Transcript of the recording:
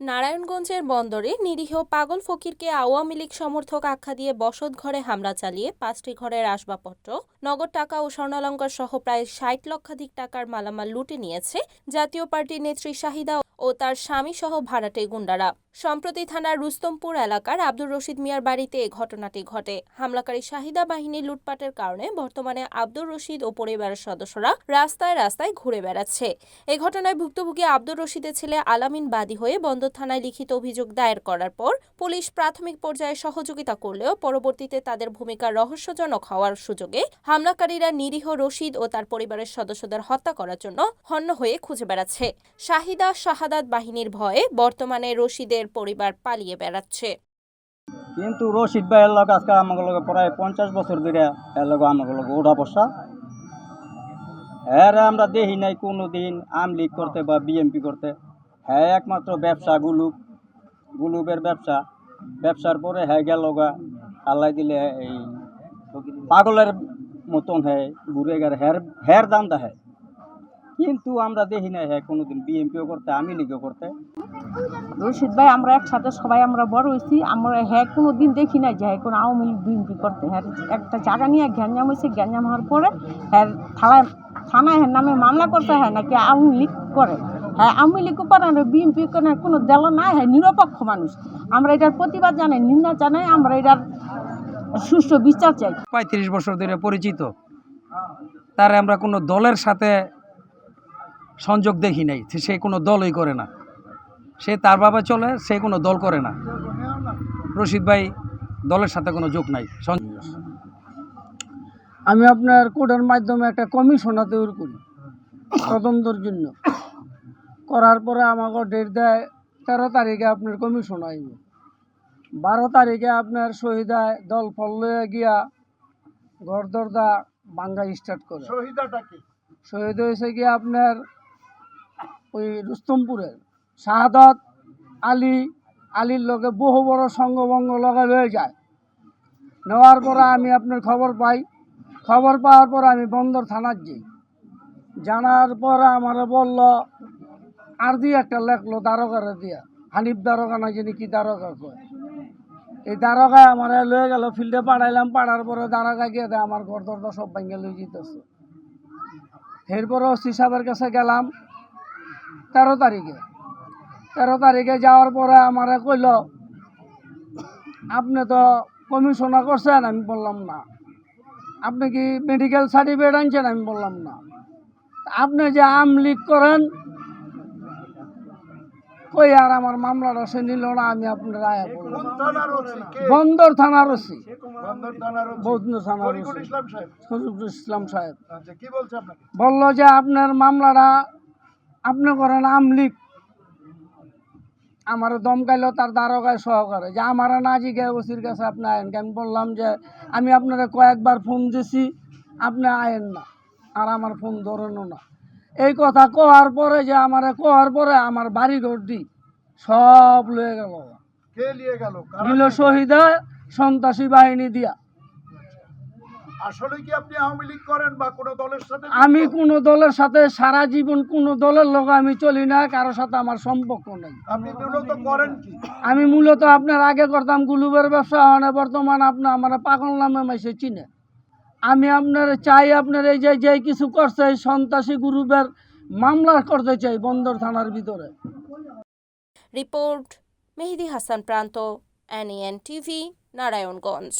নারায়ণগঞ্জের বন্দরে নিরীহ পাগল ফকিরকে আওয়ামী লীগ সমর্থক আখ্যা দিয়ে বসত ঘরে হামলা চালিয়ে পাঁচটি ঘরের আসবাবপত্র, নগদ টাকা ও স্বর্ণালঙ্কার সহ প্রায় ষাট লক্ষাধিক টাকার মালামাল লুটে নিয়েছে জাতীয় পার্টির নেত্রী শাহিদা ও তার স্বামী সহ ভাড়াটে গুন্ডারা। সম্প্রতি থানার রুস্তমপুর এলাকার আব্দুর রশিদ মিয়ার বাড়িতে এ ঘটনাটি ঘটে। হামলাকারী শাহিদা বাহিনীর লুটপাটের কারণে বর্তমানে আব্দুর রশিদ ও পরিবারের সদস্যরা রাস্তায় রাস্তায় ঘুরে বেড়াচ্ছে। এ ঘটনায় ভুক্তভোগী আব্দুর রশিদের ছেলে আলামিন বাদী হয়ে বন্দর থানায় লিখিত অভিযোগ দায়ের করার পর পুলিশ প্রাথমিক পর্যায়ে সহযোগিতা করলেও পরবর্তীতে তাদের ভূমিকা রহস্যজনক হওয়ার সুযোগে হামলাকারীরা নিরীহ রশিদ ও তার পরিবারের সদস্যদের হত্যা করার জন্য হন্য হয়ে খুঁজে বেড়াচ্ছে। শাহিদা শাহাদাত বাহিনীর ভয়ে বর্তমানে রশিদের পরিবার পালিয়ে বেড়াচ্ছে। কিন্তু রশিদ ভাইয়ের লোক আজকে আমাকে লগে প্রায় পঞ্চাশ বছর ধরে এর লগে আমাকে লগে ওঠা বসা। হ্যাঁ আমরা দেখি নাই কোনো দিন আম লীগ করতে বা বিএমপি করতে। হ্যাঁ একমাত্র ব্যবসা গুলুপ গুলুপের ব্যবসা। ব্যবসার পরে হ্যাঁ গেল গা, আল্লাহ দিলে এই পাগলের মতন হ্যাঁ ঘুরে গেলে। হ্যার হ্যার দামটা হ্যাঁ। কিন্তু আমরা দেখি নাই হ্যাঁ কোনোদিন বিএমপিও করতে আমি লীগও করতে। রশিদ ভাই, আমরা একসাথে সবাই আমরা বড় হয়েছি, আমরা হ্যাঁ কোনো দিন দেখি না যে হ্যাঁ কোনো আওয়ামী লীগ বিএনপি করতে। হ্যাঁ একটা জায়গা নিয়ে গ্যাঞ্জাম হয়েছে, গ্যাঞ্জাম হওয়ার পরে হ্যাঁ থানায় থানায় হ্যাঁ নামে মামলা করতে হয়, নাকি আওয়ামী লীগ করে। হ্যাঁ আওয়ামী লীগ করে না বিএনপি করে কোনো দল না হ্যাঁ নিরপেক্ষ মানুষ। আমরা এটার প্রতিবাদ জানাই, নিন্দা জানাই, আমরা এটার সুষ্ঠু বিচার চাই। পঁয়ত্রিশ বছর ধরে পরিচিত। তার আমরা কোনো দলের সাথে সংযোগ দেখি নাই। সে কোনো দলই করে না। সে তার বাবা চলে সে কোনো দল করে না। রশিদ ভাই দলের সাথে কোনো যোগ নাই। আমি আপনার কোর্টের মাধ্যমে একটা কমিশনা তৈরি করি তদন্তর জন্য। করার পরে আমাকে ডেট দেয় তেরো তারিখে আপনার কমিশন আইব। বারো তারিখে আপনার শহীদায় দল ফল লয়ে গিয়া ঘর দরদা বাঙ্গা স্টার্ট করে। শহীদ হয়েছে গিয়া আপনার ওই রুস্তমপুরের শাহাদত আলী, আলীর লগে বহু বড় সঙ্গভঙ্গ লগে হয়ে যায়। নেওয়ার পরে আমি আপনার খবর পাই। খবর পাওয়ার পর আমি বন্দর থানার যাই। জানার পর আমার বলল, আর দিয়ে একটা লেখলো দারোগারে দিয়া। হানিফ দারোগা না জানি কি দারোগা কয়? এই দারোগায় আমার লয়ে গেল, ফিল্ডে পাঠাইলাম। পাড়ার পরে দারোগা গিয়ে দেয়, আমার ঘর দরদা সব ভেঙে লয়ে যেতেছে এরপরে ওসি সাহেবের কাছে গেলাম। তেরো তারিখে। তেরো তারিখে যাওয়ার পরে আমারে কইল আপনি তো কমিশনা করছেন আমি বললাম না। আপনি কি মেডিকেল সার্টিফিকেট আনছেন আমি বললাম না। আপনি যে আম লিক করেন কই আর আমার মামলাটা সে নিল না আমি আপনার আয়া করলাম বন্দর থানার ওসি বৌদ্ধ থানার ওসি ইসলাম সাহেব। বলল যে আপনার মামলাটা আপনি করেন আমলিক। আমার দমকাইলো তার দ্বারকায় সহকারে। যে আমার না জিগে ওসির কাছে আপনি আয়েন আমি বললাম যে আমি আপনারা কয়েকবার ফোন দিছি আপনি আয়েন না। আর আমার ফোন ধরেনও না। এই কথা কোয়ার পরে যে আমার কোয়ার পরে আমার বাড়ি ঘর দি সব লয়ে গেল। কে নিয়ে গেল? নিল? শহীদা সন্ত্রাসী বাহিনী দিয়া। আসলে কি আপনি আওয়ামী লীগ করেন বা কোনো দলের সাথে আমি কোনো দলের সাথে সারা জীবন কোনো দলের লোক আমি চলি না কারোর সাথে আমার সম্পর্ক নেই। আপনি মূলত করেন কি? আমি মূলত আপনার আগে করতাম গুলুবের ব্যবসা মানে বর্তমান আপনার আমার পাগল নামে মাইসে চিনে। আমি আপনার চাই আপনার এই যে যে কিছু করছে এই সন্ত্রাসী গ্রুপের মামলা করতে চাই বন্দর থানার ভিতরে। রিপোর্ট মেহেদি হাসান প্রান্ত এনএন টিভি নারায়ণগঞ্জ।